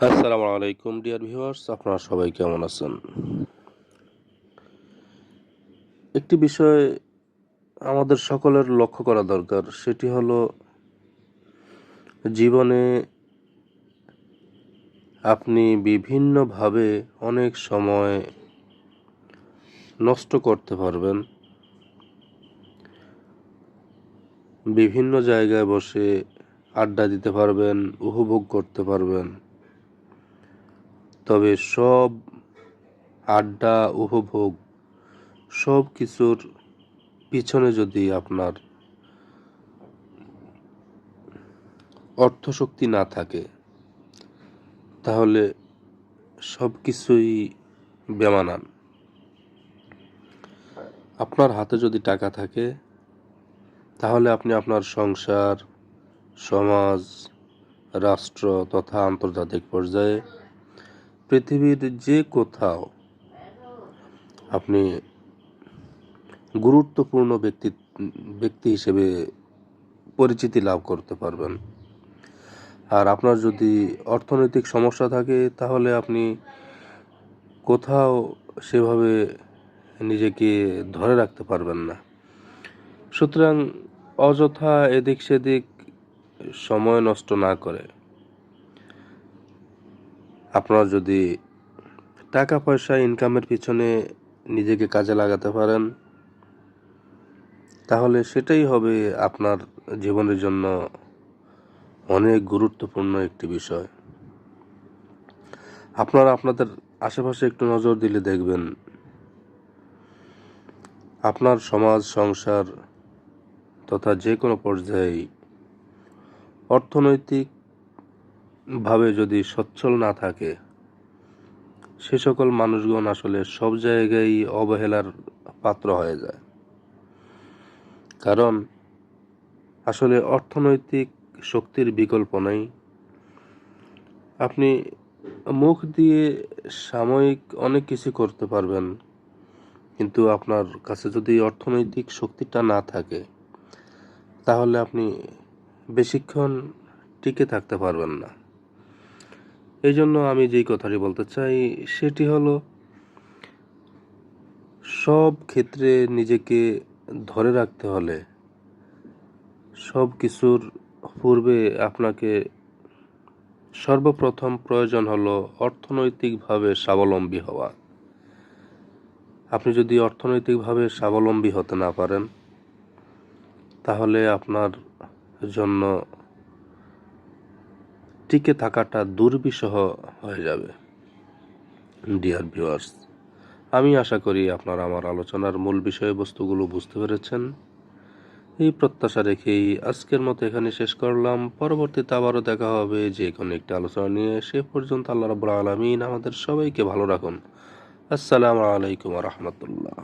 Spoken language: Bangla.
আসসালামু আলাইকুম, ডিয়ার ভিউয়ার্স। আপনারা সবাই কেমন আছেন? একটি বিষয় আমাদের সকলের লক্ষ্য করা দরকার, সেটি হলো জীবনে আপনি বিভিন্নভাবে অনেক সময় নষ্ট করতে পারবেন। বিভিন্ন জায়গায় বসে আড্ডা দিতে পারবেন, উপভোগ করতে পারবেন। তবে সব আড্ডা উপভোগ, সব কিছুর পিছনে যদি আপনার অর্থশক্তি না থাকে, তাহলে সব কিছুই বেমানান। আপনার হাতে যদি টাকা থাকে, তাহলে আপনি আপনার সংসার, সমাজ, রাষ্ট্র তথা আন্তর্জাতিক পর্যায়ে পৃথিবীর যে কোথাও আপনি গুরুত্বপূর্ণ ব্যক্তি ব্যক্তি হিসেবে পরিচিতি লাভ করতে পারবেন। আর আপনার যদি অর্থনৈতিক সমস্যা থাকে, তাহলে আপনি কোথাও সেভাবে নিজেকে ধরে রাখতে পারবেন না। সুতরাং অযথা এদিক সেদিক সময় নষ্ট না করে আপনারা যদি টাকা পয়সা ইনকামের পিছনে নিজেকে কাজে লাগাতে পারেন, তাহলে সেটাই হবে আপনার জীবনের জন্য অনেক গুরুত্বপূর্ণ একটি বিষয়। আপনারা আপনাদের আশেপাশে একটু নজর দিলে দেখবেন, আপনার সমাজ, সংসার তথা যে কোনো পর্যায়ে অর্থনৈতিক ভাবে যদি সচ্ছল না থাকে, সে সকল মানুষগণ আসলে সব জায়গায় অবহেলার পাত্র হয়ে যায়। কারণ আসলে অর্থনৈতিক শক্তির বিকল্প নেই। আপনি মুখ দিয়ে সাময়িক অনেক কিছু করতে পারবেন, কিন্তু আপনার কাছে যদি অর্থনৈতিক শক্তিটা না থাকে, তাহলে আপনি বেশিক্ষণ টিকে থাকতে পারবেন না। এই জন্য আমি যেই কথাটি বলতে চাই, সেটি হলো, সব ক্ষেত্রে নিজেকে ধরে রাখতে হলে সব কিছুর পূর্বে আপনাকে সর্বপ্রথম প্রয়োজন হলো অর্থনৈতিকভাবে স্বাবলম্বী হওয়া। আপনি যদি অর্থনৈতিকভাবে স্বাবলম্বী হতে না পারেন, তাহলে আপনার জন্য টিকে থাকাটা দুর্বিষহ হয়ে যাবে। ডিয়ার ভিউয়ার্স আমি আশা করি আপনারা আমার আলোচনার মূল বিষয়বস্তুগুলো বুঝতে পেরেছেন। এই প্রত্যাশা রেখেই আজকের মতো এখানে শেষ করলাম। পরবর্তীতে আবারও দেখা হবে যে কোনো একটা আলোচনা নিয়ে। সে পর্যন্ত আল্লাহ রবুল্লা আলমিন আমাদের সবাইকে ভালো রাখুন। আসসালামু আলাইকুম রহমতুল্লাহ।